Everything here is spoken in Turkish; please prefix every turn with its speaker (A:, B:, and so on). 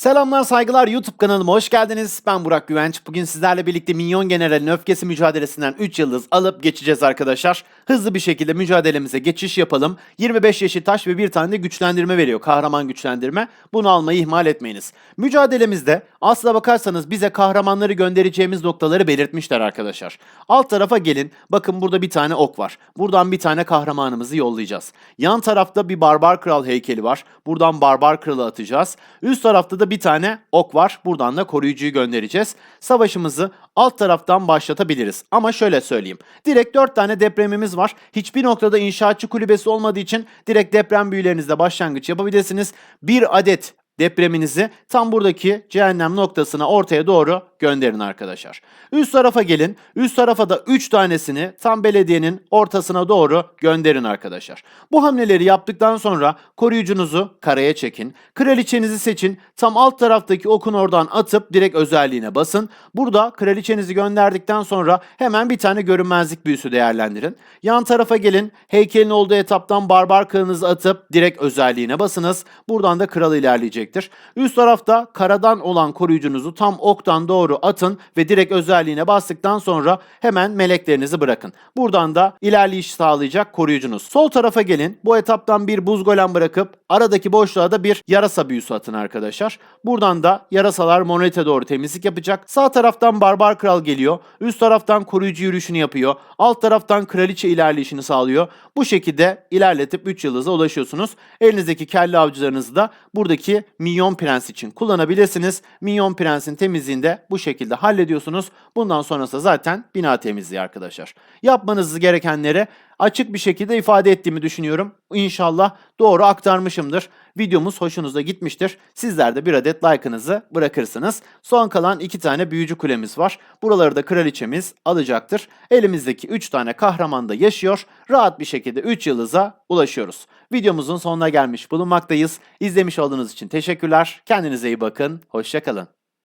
A: Selamlar saygılar YouTube kanalıma hoş geldiniz. Ben Burak Güvenç. Bugün sizlerle birlikte Minyon General'in öfkesi mücadelesinden 3 yıldız alıp geçeceğiz arkadaşlar. Hızlı bir şekilde mücadelemize geçiş yapalım. 25 yeşil taş ve bir tane de güçlendirme veriyor. Kahraman güçlendirme. Bunu almayı ihmal etmeyiniz. Mücadelemizde aslına bakarsanız bize kahramanları göndereceğimiz noktaları belirtmişler arkadaşlar. Alt tarafa gelin. Bakın burada bir tane ok var. Buradan bir tane kahramanımızı yollayacağız. Yan tarafta bir barbar kral heykeli var. Buradan barbar kralı atacağız. Üst tarafta da bir tane ok var. Buradan da koruyucuyu göndereceğiz. Savaşımızı alt taraftan başlatabiliriz. Ama şöyle söyleyeyim. Direkt 4 tane depremimiz var. Hiçbir noktada inşaatçı kulübesi olmadığı için direkt deprem büyülerinizle başlangıç yapabilirsiniz. Bir adet depreminizi tam buradaki cehennem noktasına ortaya doğru gönderin arkadaşlar. Üst tarafa gelin. Üst tarafa da 3 tanesini tam belediyenin ortasına doğru gönderin arkadaşlar. Bu hamleleri yaptıktan sonra koruyucunuzu karaya çekin. Kraliçenizi seçin. Tam alt taraftaki okun oradan atıp direkt özelliğine basın. Burada kraliçenizi gönderdikten sonra hemen bir tane görünmezlik büyüsü değerlendirin. Yan tarafa gelin. Heykelin olduğu etaptan barbar kralınızı atıp direkt özelliğine basınız. Buradan da kral ilerleyecektir. Üst tarafta karadan olan koruyucunuzu tam oktan doğru atın ve direkt özelliğine bastıktan sonra hemen meleklerinizi bırakın. Buradan da ilerleyiş sağlayacak koruyucunuz. Sol tarafa gelin. Bu etaptan bir buz golem bırakıp aradaki boşluğa da bir yarasa büyüsü atın arkadaşlar. Buradan da yarasalar monolite doğru temizlik yapacak. Sağ taraftan barbar kral geliyor. Üst taraftan koruyucu yürüyüşünü yapıyor. Alt taraftan kraliçe ilerleyişini sağlıyor. Bu şekilde ilerletip 3 yıldıza ulaşıyorsunuz. Elinizdeki kelle avcılarınızı da buradaki Minyon Prens için kullanabilirsiniz. Minyon Prens'in temizliğinde bu şekilde hallediyorsunuz. Bundan sonrası zaten bina temizliği arkadaşlar. Yapmanız gerekenleri açık bir şekilde ifade ettiğimi düşünüyorum. İnşallah doğru aktarmışımdır. Videomuz hoşunuza gitmiştir. Sizler de bir adet like'ınızı bırakırsınız. Son kalan iki tane büyücü kulemiz var. Buraları da kraliçemiz alacaktır. Elimizdeki 3 tane kahraman da yaşıyor. Rahat bir şekilde 3 yıldıza ulaşıyoruz. Videomuzun sonuna gelmiş bulunmaktayız. İzlemiş olduğunuz için teşekkürler. Kendinize iyi bakın. Hoşçakalın.